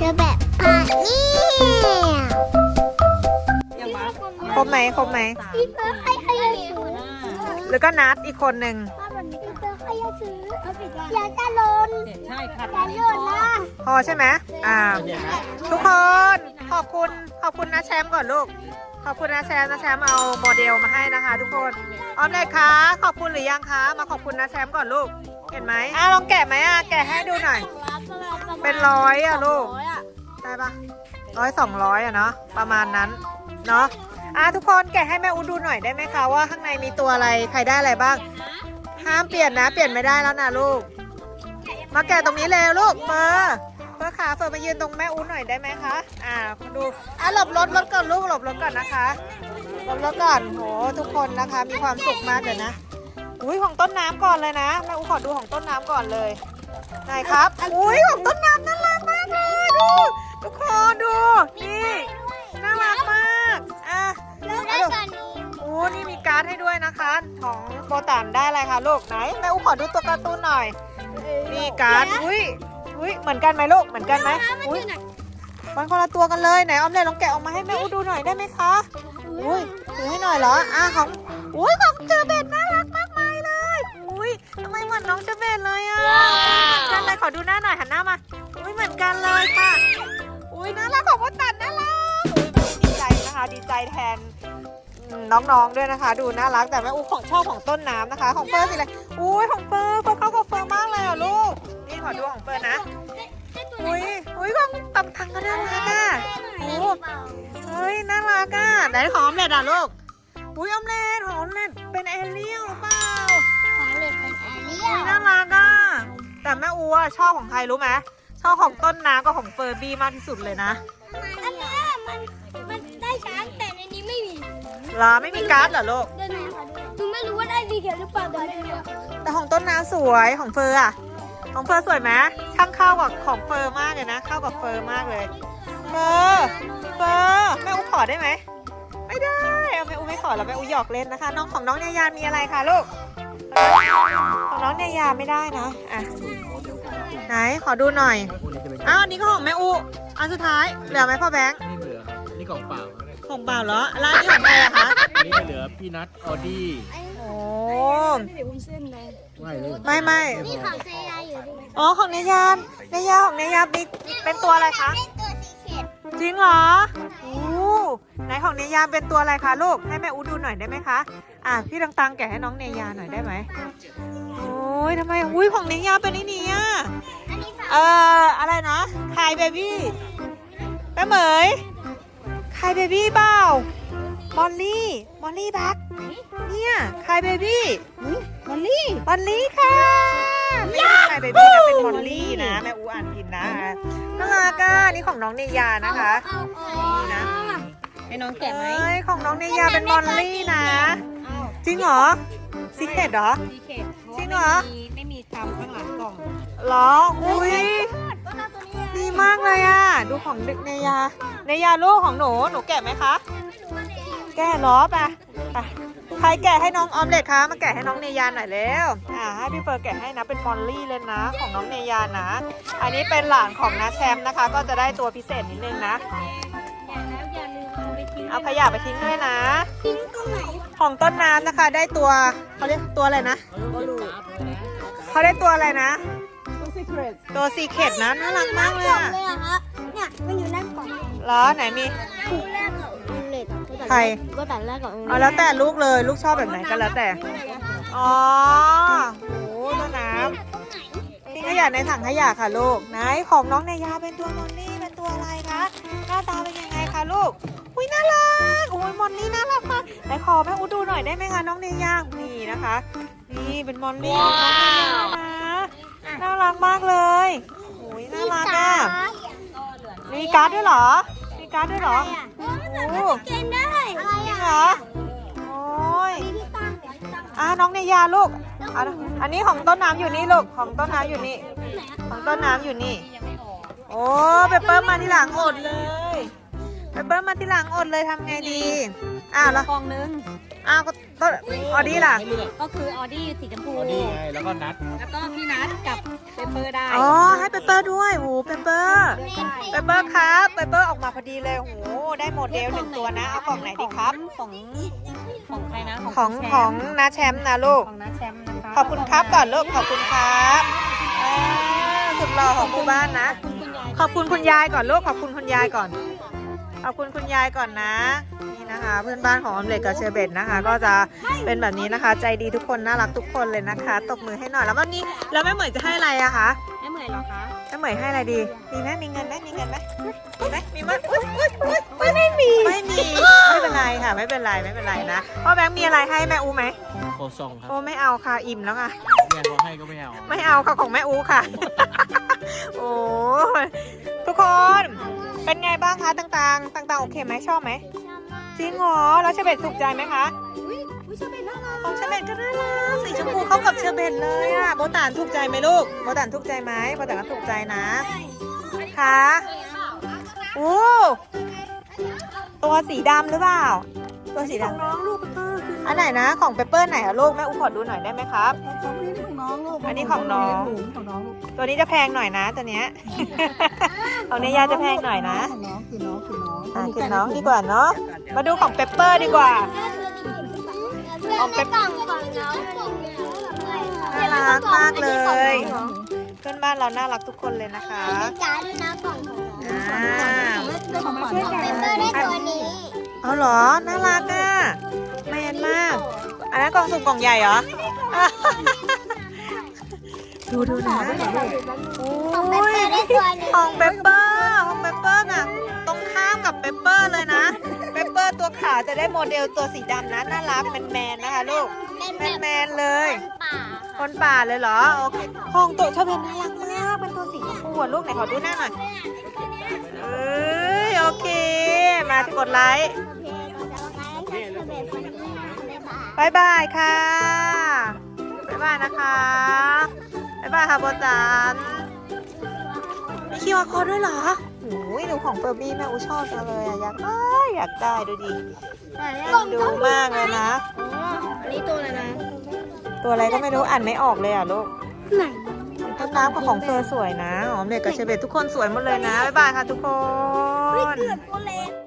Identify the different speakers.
Speaker 1: เจอแบบอะนี่
Speaker 2: ยังมา
Speaker 3: ครบไหมครบไหม
Speaker 1: พี่เพิร์ให้ใครจะซื้อ
Speaker 3: หรือก็นัดอีกคนหนึ่ง
Speaker 1: พี่เพิร์ใครจะซื้ออย่าจะลน
Speaker 2: เจ็ดใช่ค่ะ
Speaker 1: อย่าหล่นนะ
Speaker 3: พอใช่ไหมอ่าทุกคนขอบคุณขอบคุณนะแชมป์ก่อนลูก ขอบคุณนะแชมป์นะแชมป์เอาโมเดลมาให้นะคะ ทุกคนออมเล็ตคะขอบคุณหรือยังคะ มาขอบคุณนะแชมป์ก่อนลูก เห็นไหมอะลองแกะไหมอะแกะให้ดูหน่อย เป็นร้อยอะลูก ได้ปะร้อยสองร้อยอะเนาะประมาณนั้นเนาะอะทุกคนแกะให้แม่อูดูหน่อยได้ไหมคะว่าข้างในมีตัวอะไรใครได้อะไรบ้าง ห้ามเปลี่ยนนะ เปลี่ยนไม่ได้แล้วนะลูก มาแกะตรงนี้เร็วลูกเฟอร์เฟอร์ขาเฟอร์มายืนตรงแม่อูหน่อยได้ไหมคะ อ่าคุณดู อะหลบรถรถก่อนลูกหลบรถก่อนนะคะ หลบรถก่อน โห ทุกคนนะคะ มีความสุขมากเดี๋ยวนะ อุ้ยของต้นน้ำก่อนเลยนะแม่อูขอดูของต้นน้ำก่อนเลยไหนครับอุ้ยของต้นน้ำน่ารักมากเลยดูทุกคนดูนี่น่ารักมากอะ
Speaker 1: แล้วได้ตอนนี้
Speaker 3: โอ้นี่มีการ์ดให้ด้วยนะคะ ของโบตันได้อะไรคะลูกไหนแม่อูขอดูตัวการ์ตูนหน่อยนี่การ์ดอุ้ยอุ้ยเหมือนกันไหมลูกเหมือนกันไหมอุ้ยมันคนละตัวกันเลยไหนออมเล็ตลองแกะออกมาให้แม่อูดูหน่อยได้ไหมคะอุ้ยดูให้หน่อยเหรออะของอุ้ยของเจอเบนน่ารักมากมายเลยอุ้ย ทำไมเหมือนน้องเจอเบนเลยอะเหมือนกันเลยขอดูหน้าหน่อยหันหน้ามาอุ้ยเหมือนกันเลยค่ะ อุ้ยน่ารักของโบตันน่ารักอุ้ยดีใจนะคะ ดีใจแทนอืมน้องๆด้วยนะคะ ดูน่ารักแต่แม่อูของชอบของต้นน้ำนะคะ ของเฟิร์สสิเลยอุ้ยของเฟิร์สเฟิร์สเข้ากับเฟิร์สมากเลยอะลูกนี่ขอดูของเฟิร์สนะอุ้ยอุ้ยของตับทังก็น่ารักอะโอ้เฮ้ยน่ารักอะไหนของออมเล็ตอะลูกอุ้ยออมเล็ตของออมเล็ตเป็นเอเลี่ยนหรือเปล่า
Speaker 1: อเรีย
Speaker 3: อุ้ยน่ารักอะแต่แม่อูอะชอบของใครรู้ไหมชอบของต้นน้ำกับของเฟิร์บี้มากที่สุดเลยนะ
Speaker 1: อันเนี้ยมันมันได้ช้างแต่ในนี้ไม่มี
Speaker 3: เหรอไม่มีการ์ดเหรอลูก
Speaker 1: เดินไหนคะดูไม่รู้ว่าได้ดีเขียวหรือเปล่าแต่ไม่รู้
Speaker 3: แต่ของต้นน้ำสวยของเฟอร์อะของเฟอร์สวยไหมช่างเข้ากับของเฟอร์มากเลยนะ เข้ากับเฟอร์มากเลยเฟอร์เฟอร์แม่อูขอได้ไหมไม่ได้เอาแม่อูไม่ขอแล้วแม่อูหยอกเล่นนะคะ น้องของน้องเนยามีอะไรคะลูก ของน้องเนยาไม่ได้นะ อะ ไหน ขอดูหน่อย อ้าวอันนี้ก็ของแม่อูอันสุดท้าย เหลือไหมพ่อแบงค์
Speaker 4: นี่เหลือนี่กล่องเปล่า
Speaker 3: ของเปล่าเหรอ แล้วอันนี้ของใครอะคะ
Speaker 4: อันนี้เหลือพี่นัทออดี้
Speaker 3: โอ้
Speaker 4: ไม่เลย
Speaker 3: ไม่ไม่
Speaker 1: นี่ของเซยาอยู่ดิ
Speaker 3: อ๋อ ของเนยานเนยาของเนยามีเป็นตัวอะไรคะ
Speaker 1: เป็นตัวสีเขียว
Speaker 3: จริงเหรออู้ ไหนของเนยาเป็นตัวอะไรคะลูก ให้แม่อูดูหน่อยได้ไหมคะ อะพี่ตังตังแกะให้น้องเนยาหน่อยได้ไหมโอ้ยทำไม อุ้ยของเนยาเป็นไอ้นี่อะ
Speaker 1: อันนี้ฝา
Speaker 3: เอ่ออะไรนะคายเบบี้แม่เหมยคายเบบี้เปล่ามอลลี่มอลลี่บักเนี่ยคายเบบี้
Speaker 2: มอลลี่
Speaker 3: มอลลี่ค่ะไม่ใช่คายเบบี้นะเป็นมอลลี่นะแม่อูอ่านผิดนะน่ารักอะนี่ของน้องเนยานะคะ
Speaker 1: เอาออ
Speaker 3: นี่นะ
Speaker 2: ให้น้องแกะไหม
Speaker 3: เอ้ยของน้องเนยาเป็นมอลลี่นะ
Speaker 2: อ้าว
Speaker 3: จริงเหรอซีเคดเหรอ
Speaker 2: ดีเคท
Speaker 3: จริงเหรอ
Speaker 2: ไม่มีทำข้างหลังกล่อง
Speaker 3: เหรอ อุ้ยดีมากเลยอะ ดูของเนยา เนยาลูกของหนู หนูแกะไหมคะ แกะเหรอไปไปใครแกะให้น้องออมเล็ตคะ มาแกะให้น้องเนยาหน่อยเร็วอ่าให้พี่เฟิร์นแกะให้นะ เป็นมอลลี่เลยนะ ของน้องเนยานะ อันนี้เป็นหลานของน้าแชมป์นะคะ ก็จะได้ตัวพิเศษนิดนึงนะ
Speaker 2: แล้วอย่าลืม เอาไปทิ้ง
Speaker 3: เอาขยะไปทิ้งด้วยนะ
Speaker 1: ทิ้งตรงไหน
Speaker 3: ของต้นน้ำนะคะ ได้ตัวเขาเรียกตัวอะไรนะ เขาได้ตัวอะไรนะ
Speaker 2: ตัวซีเครต
Speaker 3: ตัวซีเคดนะน่ารักมากเลย
Speaker 1: กล่อง
Speaker 3: อะ
Speaker 1: เลยอะฮะเนี่ยมันอยู่นั่นกล่อง
Speaker 3: เหรอไหนมี
Speaker 1: คู่แรกกับอุเลต
Speaker 3: ใคร
Speaker 1: ก็ตัดแรกกับอุเล
Speaker 3: เอาแล้วแต่ลูกเลยลูกชอบแบบไหนก็แล้วแต่ อ๋อโอ้ต้นน้ำทิ้งขยะในถังขยะค่ะลูกไหนของน้องเนยาเป็นตัวมอนนี่เป็นตัวอะไรคะหน้าตาเป็นยังไงคะ ลูก อุ้ยน่ารัก อุ้ยมอนนี่น่ารักมากไหนขอแม่อูดูหน่อยได้ไหมคะน้องเนยานี่นะคะ นี่เป็นมอนนี่ของน้องเนยานะน่ารักมากเลยอุ้ยน่ารักอะมีการ์ดด้วยเหรอ มีการ์ดด้วยเหรอโอ้
Speaker 1: เกณฑ์ได้อะไร
Speaker 3: จริง
Speaker 1: อะ
Speaker 3: เหรอโอ้ย
Speaker 1: มีที่ตั้งเนี่ยที่ตั้ง
Speaker 3: อะน้องเนยาลูกอะอันนี้ของต้นน้ำอยู่นี่ลูก ของต้นน้ำอยู่นี่ ของต้นน้ำอยู่นี่ โอ้เปเปิ้ลมาทีหลังอดเลย เปเปิ้ลมาทีหลังอดเลยทำไงดี อ้าวแล้ว
Speaker 2: กล่องนึง
Speaker 3: อ้าวก็ต้นออดี้ล่ะ
Speaker 4: ให้เลือก
Speaker 2: ก็คือออดี้สีชมพู
Speaker 4: ออดี้ไง แล้วก็นัด
Speaker 2: แล้วก็พี่นัทกับเปเปอร์ได้
Speaker 3: อ๋อ ให้เปเปอร์ด้วยโหเปเปอร์
Speaker 2: เลือกได้
Speaker 3: เปเปอร์ครับเปเปอร์ออกมาพอดีเลยโหได้โมเดลหนึ่งตัวนะ เอากล่องไหนดีครับ
Speaker 2: ของของใครนะ
Speaker 3: ของ
Speaker 2: แชมป์
Speaker 3: ของนาแชมป์นะลูก
Speaker 2: ของน้าแชมป์นะคะ
Speaker 3: ขอบคุณครับก่อนลูกขอบคุณครับอ่าสุดหล่อของหมู่บ้านนะ
Speaker 2: ขอบคุณคุณยาย
Speaker 3: ขอบคุณคุณยายก่อนลูกขอบคุณคุณยายก่อน ขอบคุณคุณยายก่อนนะ นี่นะคะ เพื่อนบ้านของออมเล็กกับเชอร์เบตนะคะ ก็จะเป็นแบบนี้นะคะ ใจดีทุกคนน่ารักทุกคนเลยนะคะ ตบมือให้หน่อยแล้ววันนี้แล้วแม่เหมยจะให้อะไรอะคะ
Speaker 2: ไม่เหมือนหรอคะ
Speaker 3: แม่เหมยให้อะไรดีมีไหมมีเงินไหมมีเงินไหมมีไหมมีไหมอุ๊ยอุ๊ยอุ๊ยอุ๊ยไม่มีไม่มีไม่เป็นไรค่ะ ไม่เป็นไรไม่เป็นไรนะพ่อแบงค์มีอะไรให้แม่อูไหม
Speaker 4: โคซองครับ
Speaker 3: โอ้ไม่เอาค่ะอิ่มแล้วค่ะ
Speaker 4: เนี่ยเขาให้ก็ไม่เอา
Speaker 3: ไม่เอาค่ะของแม่อูค่ะ โอ้ยทุกคนเป็นไงบ้างคะต่างๆ ต่างๆโอเคไหมชอบไหมจริงเหรอแล้วเชอร์เบตถูกใจไหมคะ ของเชอร์เบตก็น่ารักสีชมพูเข้ากับเชอร์เบตเลยอะโบตานถูกใจไหมลูกโบตานถูกใจไหมโบตานก็ถูกใจนะค่ะโอ้ตัวสีดำหรือเปล่า ตัวสีดำ
Speaker 2: น้องลูกเปเปอร์คือ
Speaker 3: อันไหนนะของเปเปอร์ไหนอะลูกแม่อูขอดูหน่อยได้ไหมครับ
Speaker 2: ของนี่ของน้องลูก
Speaker 3: อันนี้ของน้อง
Speaker 2: ของน้องลูก
Speaker 3: ตัวนี้จะแพงหน่อยนะตัวเนี้ยของเนี้ยาจะแพงหน่อยนะ
Speaker 2: ของน้องคือน้องคือน้อง
Speaker 3: อะคือน้องดีกว่าเนาะมาดูของเปปเปอร์ดีกว่า
Speaker 1: เอาไปกล่องของน้องมัน
Speaker 3: น่ารักมากเลย เพื่อนบ้านเราน่ารักทุกคนเลยนะคะ
Speaker 1: เป็นจ้าด้วยนะกล่องของน้อง
Speaker 3: อ่า
Speaker 2: ได้ของขวัญ
Speaker 1: เปเปอร์ได้ตัวนี้
Speaker 3: เอาเหรอ น่ารักอะแมนมาก อันนั้นกล่องสุ่มกล่องใหญ่เหรอ ดูดูนะโอ้
Speaker 1: ของเปเปอร์
Speaker 3: ย
Speaker 1: ได้ตัวนี้
Speaker 3: ของเปปเปอร์ของเปปเปอร์น่ะตรงข้ามกับเปปเปอร์เลยนะเปปเปอ ร์ตัวขาวจะได้โมเดลตัวสีดำนะน่ารักเป็นแมนๆนะคะลูก
Speaker 1: เป็น
Speaker 3: แม
Speaker 1: แบบ
Speaker 3: นๆเลย
Speaker 1: ป่า
Speaker 3: คนป่าเลยเหรอโอเคของตัวชอบเป็นน่ารักมากเป็นตัวสีชมพูอะลูกไหนขอดูหน้าหน่อยเอ้ยโอเค มากดไลค์บายบายค่ะบายบายนะคะบายบายค่ะโบจันมีคิวอาร์โค้ดด้วยเหรอโอ้ยหนูของเฟอร์บี้แม่อูชอบจังเลยอะอยากได้อยากได้ดูดิดูมากเลยนะ
Speaker 1: อันนี้ตัวอะไรนะ
Speaker 3: ตัวอะไรก็ไม่รู้อ่านไม่ออกเลยอะลูก
Speaker 1: ไหน
Speaker 3: ต้นน้ำกับของเฟอร์สวยนะหอมเด็กกับเชเบตทุกคนสวยหมดเลยนะบ๊ายบายค่ะทุกคน
Speaker 1: เลือดโอเลน